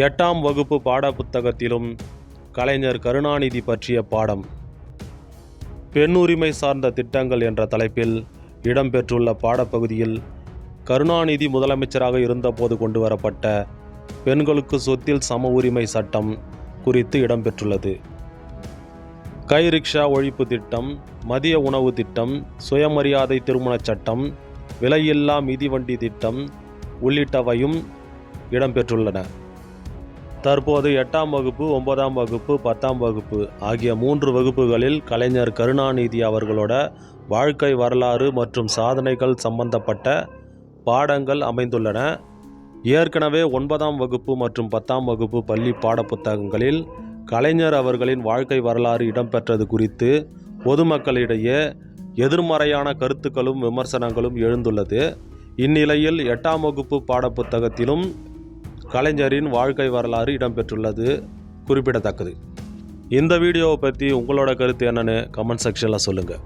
எட்டாம் வகுப்பு பாடப்புத்தகத்திலும் கலைஞர் கருணாநிதி பற்றிய பாடம். பெண் உரிமை சார்ந்த திட்டங்கள் என்ற தலைப்பில் இடம்பெற்றுள்ள பாடப்பகுதியில் கருணாநிதி முதலமைச்சராக இருந்தபோது கொண்டு வரப்பட்ட பெண்களுக்கு சொத்தில் சம உரிமை சட்டம் குறித்து இடம்பெற்றுள்ளது. கை ரிக்ஷா ஒழிப்பு திட்டம் மதிய உணவு திட்டம் சுயமரியாதை திருமணச் சட்டம் விலையில்லா மிதிவண்டி திட்டம் உள்ளிட்டவையும் இடம்பெற்றுள்ளன. தற்போது எட்டாம் வகுப்பு ஒன்பதாம் வகுப்பு பத்தாம் வகுப்பு ஆகிய மூன்று வகுப்புகளில் கலைஞர் கருணாநிதி அவர்களோட வாழ்க்கை வரலாறு மற்றும் சாதனைகள் சம்பந்தப்பட்ட பாடங்கள் அமைந்துள்ளன. ஏற்கனவே ஒன்பதாம் வகுப்பு மற்றும் பத்தாம் வகுப்பு பள்ளி பாடப்புத்தகங்களில் கலைஞர் அவர்களின் வாழ்க்கை வரலாறு இடம்பெற்றது குறித்து பொதுமக்களிடையே எதிர்மறையான கருத்துக்களும் விமர்சனங்களும் எழுந்துள்ளது. இந்நிலையில் எட்டாம் வகுப்பு பாடப்புத்தகத்திலும் கலைஞரின் வாழ்க்கை வரலாறு இடம்பெற்றுள்ளது குறிப்பிடத்தக்கது. இந்த வீடியோவை பற்றி உங்களோட கருத்து என்னன்னு கமெண்ட் செக்ஷனில் சொல்லுங்கள்